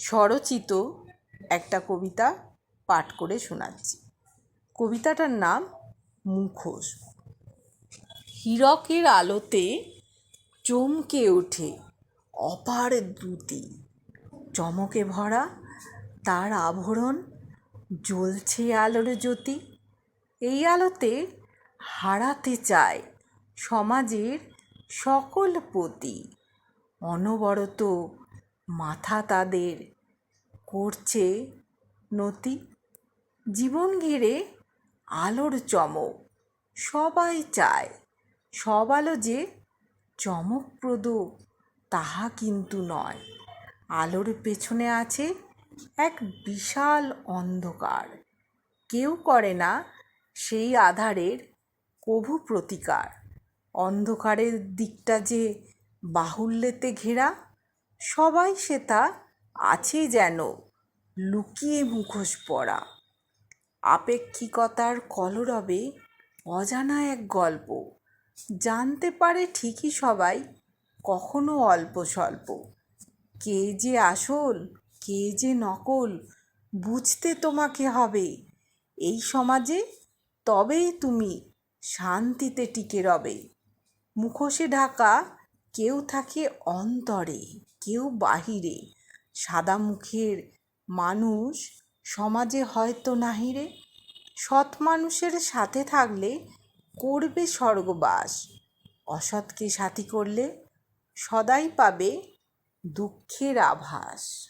স্বরচিত একটা কবিতা পাঠ করে শোনাচ্ছি। কবিতাটার নাম মুখোশ। হীরকের আলোতে চমকে ওঠে অপার দ্যুতি চমকে ভরা তার আভরণ জ্বলছে আলোর জ্যোতি। এই আলোতে হারাতে চায় সমাজের সকল পতি অনবরত মাথা তাদের করছে নতি। জীবন ঘিরে আলোর চমক সবাই চায়। সব আলো যে চমকপ্রদ, তাহা কিন্তু নয়। আলোর পেছনে আছে এক বিশাল অন্ধকার। কেউ করে না সেই আধারের কভু প্রতিকার। অন্ধকারের দিকটা যে বাহুল্যেতে ঘেরা সবাই সে তা আছে যেন। লুকিয়ে মুখোশ পরা। আপেক্ষিকতার কলরবে অজানা এক গল্প। জানতে পারে ঠিকই সবাই কখনো অল্প স্বল্প। কে যে আসল, কে যে নকল, বুঝতে তোমাকে হবে। এই সমাজে তবেই তুমি শান্তিতে টিকে রবে। মুখোশে ঢাকা কেউ থাকে অন্তরে, কেউ বাহিরে। সাদা মুখের মানুষ সমাজে হয়তো নাহিরে। সৎ মানুষের সাথে থাকলে করবে স্বর্গবাস। অসৎকে সাথী করলে সদাই পাবে দুঃখের আভাস।